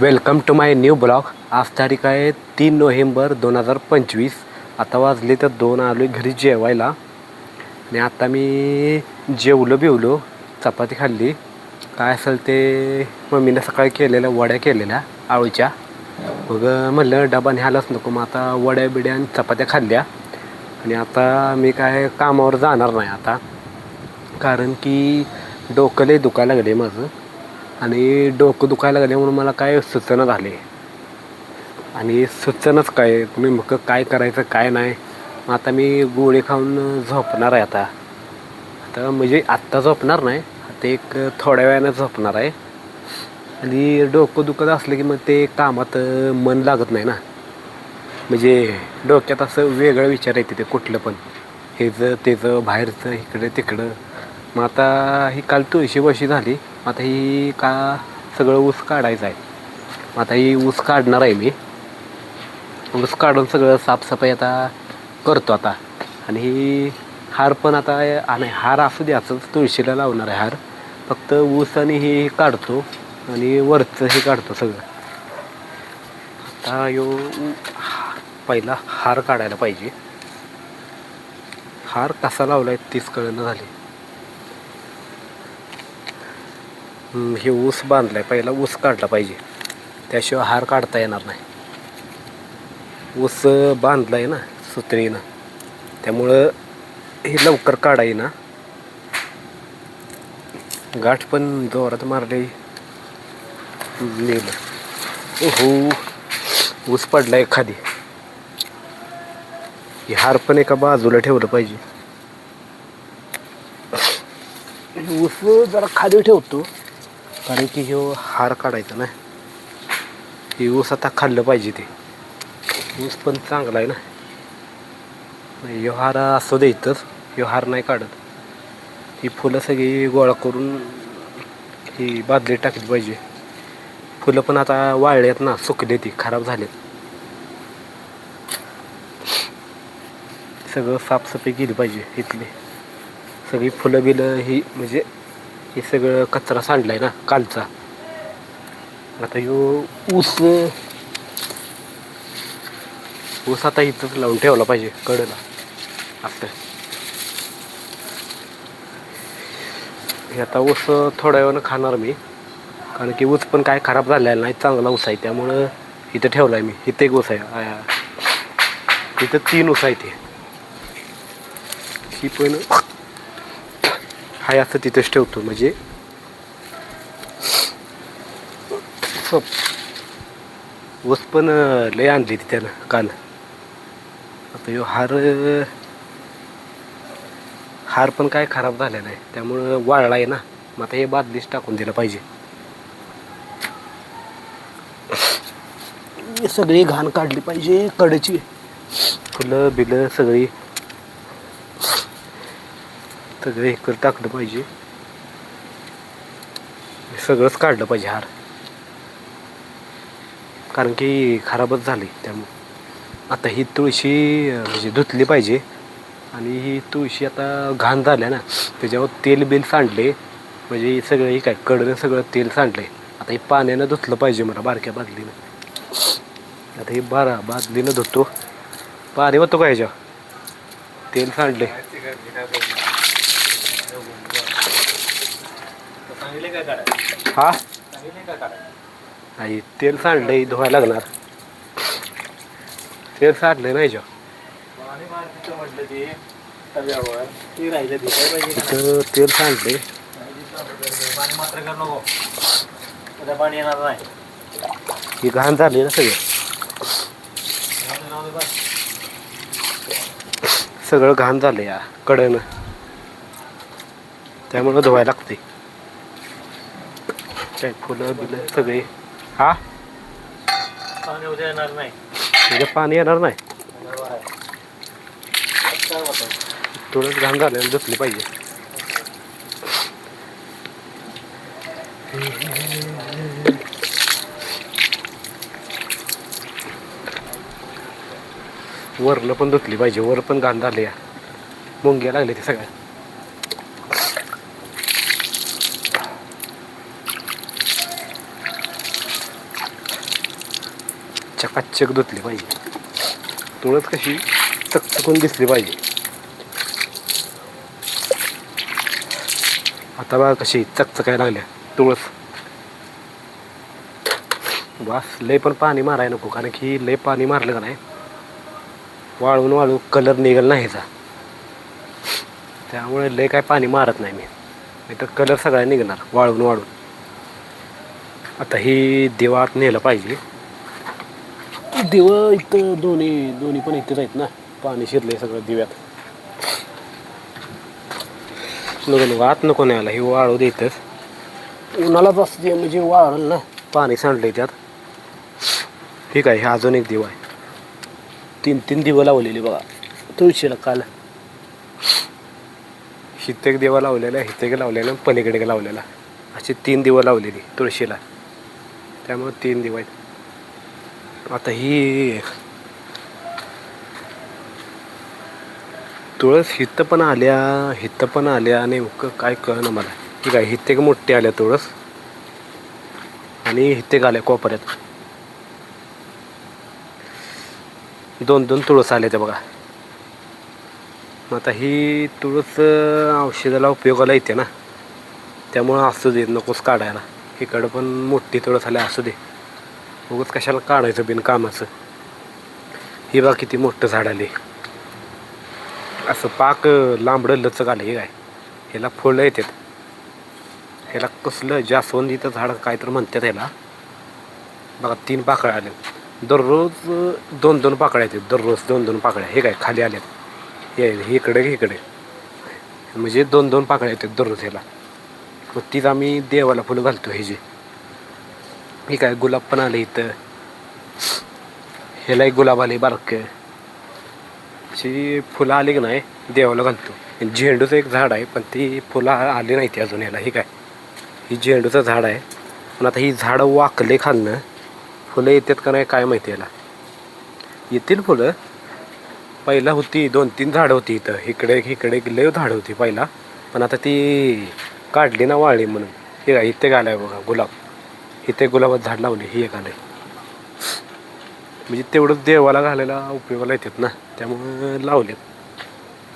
Welcome to my new blog. आज तारीख आहे तीन नोव्हेंबर दोन हजार पंचवीस. आता वाजले तर दोन आलो घरी जेवायला. आणि आता मी जेवलो बिवलो चपाती खाल्ली. काय असेल ते मम्मीनं सकाळी केलेल्या वड्या केलेल्या आळूच्या. मग म्हणलं डबा न्यायलाच नको मग आता वड्या बिड्या आणि चपात्या खाल्ल्या. आणि आता मी काय कामावर जाणार नाही आता. कारण की डोकं लय दुखायला लागले माझं. आणि डोकं दुखायला लागले म्हणून मला काय सुचना झाले. आणि सुचनाच काय नेमकं काय करायचं काय नाही. मग आता मी गोळे खाऊन झोपणार आहे आता. आता म्हणजे आत्ता झोपणार नाही आता एक थोड्या वेळानं झोपणार आहे. आणि डोकं दुखत असलं की मग ते कामात मन लागत नाही ना. म्हणजे डोक्यात असं वेगळं विचार येते ते कुठलं पण. हेचं तेचं बाहेरचं इकडं तिकडं. मग आता ही काल तुळशी बशी झाली. मग आता ही का सगळं ऊस काढायचं आहे. मग आता ही ऊस काढणार आहे मी. ऊस काढून सगळं साफसफाई आता करतो आता. आणि ही हार पण आता आणि हार असू दे तुळशीला लावणार आहे हार. फक्त ऊस आणि हे काढतो आणि वरचं हे काढतो सगळं. आता यो पहिला हार काढायला पाहिजे. हार कसा लावलाय तीच कळणं झाली. हे ऊस बांधलाय पहिला ऊस काढला पाहिजे. त्याशिवाय हार काढता येणार नाही. ऊस बांधला आहे ना सुत्रीनं त्यामुळं हे लवकर काढा ना गाठ पण जोरात मारले. नेलं. हो ऊस पडला एखादी. हे हार पण एका बाजूला ठेवलं पाहिजे. ऊस जरा खाली ठेवतो. कारण की ह्यो हार काढायचा ना. हे ऊस आता खाल्लं पाहिजे ते. ऊस पण चांगला आहे ना. ह्यो हार असं द्यायचंच ह्यो हार नाही काढत. ही फुलं सगळी गोळा करून ही बादली टाकली पाहिजे. फुलं पण आता वाळल्यात ना सुकले ती खराब झालेत. सगळं साफसफाई केली पाहिजे इथली. सगळी फुलं बिलं ही म्हणजे हे सगळं कचरा सांडलाय ना कालचा. आता ह्यो ऊस ऊस आता इथंच लावून ठेवला पाहिजे कडेला. असं हे आता ऊस थोड्या वेळानं खाणार मी कारण की ऊस पण काय खराब झालेला नाही चांगला ऊस आहे त्यामुळं इथं ठेवला आहे मी. इथं एक ऊस आहे इथं तीन ऊस आहे ते. ही पण हाय असं तिथंच ठेवतो म्हणजे हो. सोप. पण लय आणली ती त्यानं काल. आता यो हार हार पण काय खराब झालेला आहे त्यामुळं वाळला आहे ना. मग आता हे बादलीच टाकून दिलं पाहिजे. सगळी घाण काढली पाहिजे कडची. फुलं बिलं सगळी. सगळं इकडं टाकलं पाहिजे. सगळंच काढलं पाहिजे हार. कारण की खराबच झाली त्यामुळं. आता ही तुळशी म्हणजे धुतली पाहिजे. आणि ही तुळशी आता घाण झाल्या ना त्याच्यावर तेल बिल सांडले. म्हणजे सगळं हे काय कडनं सगळं तेल सांडले आता हे पाण्यानं धुतलं पाहिजे मला बारक्या बादलीनं. आता हे बारा बादलीनं धुतो. पाणी होतो का ह्याच्या तेल सांडले हा? नाही तेल सांडलंय धुवायला लागणार. तेल सांडलंय ना ह्याच्यावर इथं तेल सांडले नाही. ही घाण झाली ना सगळं. सगळं घाण झालं या कडनं. त्यामुळं धुवायला लागते काय फुलं बिलं सगळे. हा? पाणी उद्या येणार नाही. म्हणजे पाणी येणार नाही? थोडंच घाण झालं धुतली पाहिजे. वरनं पण धुतली पाहिजे. वर पण घाण झाले या. मुंग्या लागले ते सगळ्या. चकाचक धुतली पाहिजे. तुळस कशी चकचकून दिसली पाहिजे. आता बघा कशी चकचकाय लागल्या तुळस. वास लय पण पाणी मारायला नको कारण की लय पाणी मारलं का नाही वाळून वाळून कलर निघेल नाही ह्याचा त्यामुळे लय काय पाणी मारत नाही मी. नाही तर कलर सगळा निघणार वाळून वाळून. आता ही देवात नेलं पाहिजे. दिव इथं दोन्ही दोन्ही पण इथेच आहेत ना. पाणी शिरले सगळं दिव्यात. नको नको आत नको न्यायला हे वाळू देतच उन्हालाच असते म्हणजे वाळल ना पाणी सांडलंय त्यात. ठीक आहे हे अजून एक दिवा आहे. तीन तीन दिवं लावलेली बघा. तुळशीला काल. हितेक एक लावलेला हितेक लावलेला पलीकडे लावलेला अशी तीन दिवं लावलेली तुळशीला. त्यामुळे तीन दिवं आहेत. आता ही तुळस हित पण आल्या हित पण आल्या नेमकं काय कळलं मला. ठीक आहे हिथे मोठी आल्या तुळस? आणि हिथे आल्या कोपऱ्यात. दोन दोन तुळस आल्या त्या बघा. मग आता ही तुळस औषधाला उपयोगाला येते ना. त्यामुळं असू दे नकोच काढायला. इकडं पण मोठी तुळस आल्या असू दे. उगच कशाला काढायचं बिन कामाचं? हे बघा किती मोठं झाड आले. असं पाक लांबडं लचक आलं हे काय? ह्याला फुलं येतात. ह्याला कसलं जास्वंदीचं झाड काय तर म्हणतात ह्याला. बघा तीन पाकळ्या आल्या. दररोज दोन दोन पाकळ्या येतात. दररोज दोन दोन पाकळ्या. हे काय खाली आल्यात. हे हे इकडे हे इकडे. म्हणजे दोन दोन पाकळ्या येतात दररोज ह्याला. मग तीच आम्ही देवाला फुलं घालतो हे जे. हे काय गुलाब पण आले इथं. ह्याला एक गुलाब आले बारकं. अशी फुलं आली की नाही देवाला घालतो. झेंडूचं एक झाड आहे पण ती फुलं आ- आली नाही ती अजून याला. ही काय? ही झेंडूचं झाड आहे. पण आता ही झाडं वाकले खालनं. फुलं येतात का नाही काय माहिती याला. येतील फुलं. पहिला होती दोन तीन झाडं होती इथं. इकडे इकडे एक लय झाडं होती पहिला. पण आता ती काढली ना वाळली म्हणून. हे काय इथे घालाय बघा गुलाब. इथे गुलाबात झाड लावले ही एक आलंय. म्हणजे तेवढंच देवाला घालायला उपयोगाला येतात ना त्यामुळं लावलेत.